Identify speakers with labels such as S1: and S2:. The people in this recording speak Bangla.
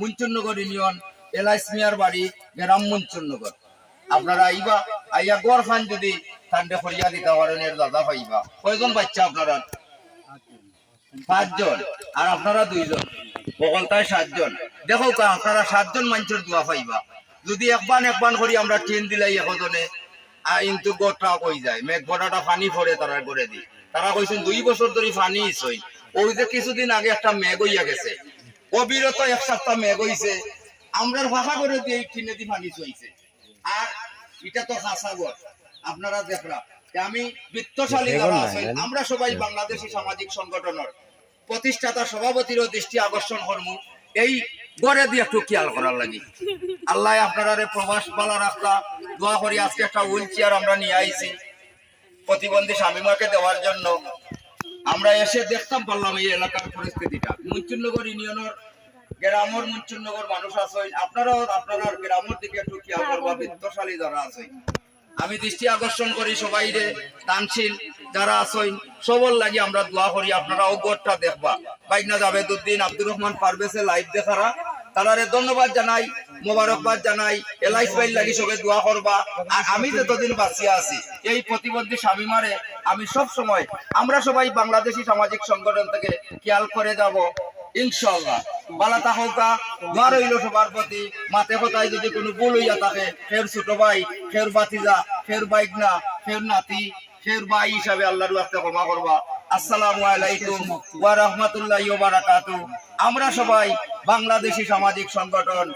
S1: মুঞ্চুনগর ইউনিয়ন এলাইস মিয়ার বাড়ি, গ্রাম মুঞ্চুনগর। আপনারা আইবা, আইয়া গড় খান যদি ঠান্ডে ফরিয়া দিতে পারেন, এর দাদা পাইবা কয়জন বাচ্চা আপনারা? পাঁচজন আর আপনারা দুইজন। বকলতায় সাতজন। দেখো আপনারা সাতজন মানুষের দোয়া পাইবা। যদি একবান একবান করি আমরা ট্রেন দিলাই এখজনে কিন্তু গোটা কই যায়। মেঘ বড়াটা পানি পড়ে তারা করে দি তারা কইছেন, দুই বছর ধরে পানি ইসই ওই যে কিছুদিন আগে একটা মেঘ হইয়া গেছে। অবিরত এক সপ্তাহ মেঘ হইছে। আমরা ভাষা করে দিয়ে ট্রেনে দি পানি চইছে আর এটা তো হাসা গর আপনারা দেখরা আমি বৃত্তশালী যারা আছেন আমরা সবাই বাংলাদেশি সামাজিক সংগঠনের প্রতিষ্ঠাতা সভাপতিরও দৃষ্টি আকর্ষণ করব এই গড়ে দিয়ে একটু খেয়াল করার লাগি। আল্লাহ আপনারা প্রবাস বালা রাখলা দোয়া করি আজকে একটা হুইল চেয়ার আমরা নিয়ে আইছি। প্রতিবন্ধী স্বামীমাকে দেওয়ার জন্য। আমরা এসে দেখতাম পারলাম এই এলাকার পরিস্থিতিটা। মুঞ্চুরনগর ইউনিয়নের গ্রামের মুঞ্চুরনগর মানুষ আছে। আপনারাও আপনারা গ্রামের দিকে একটু খেয়াল করবা বৃত্তশালী যারা আছে। আমি দৃষ্টি আকর্ষণ করি সবাই রে তানশীল যারা আছেন সবল লাগি আমরা দোয়া করি আপনারা অগরটা দেখবা। বাইনা যাবে দুদিন আব্দুর রহমান পারবেছে লাইভ দেখারা। তারারে ধন্যবাদ জানাই, মোবারকবাদ জানাই এলাইস ভাই লাগি সবে দোয়া করবা। আর আমি যতদিন বাঁচিয়া আছি, এই প্রতিবন্ধী স্বামীমারে আমি সব সময় আমরা সবাই বাংলাদেশি সামাজিক সংগঠন থেকে খেয়াল করে যাব ইনশাল্লাহ বালা তাহকা দোয়া রইল সবার প্রতি, মাতে কথায় যদি কোনো ভুল হইয়া থাকে, ফের ছোট ভাই, ফের বাতিজা ফের বাইকনা ফের নাতি, ফের ভাই হিসাবে আল্লাহর রাস্তে ক্ষমা করবা। আসসালামু আলাইকুম ওয়া রাহমাতুল্লাহি ওয়া বারাকাতু আমরা সবাই বাংলাদেশী সামাজিক সংগঠন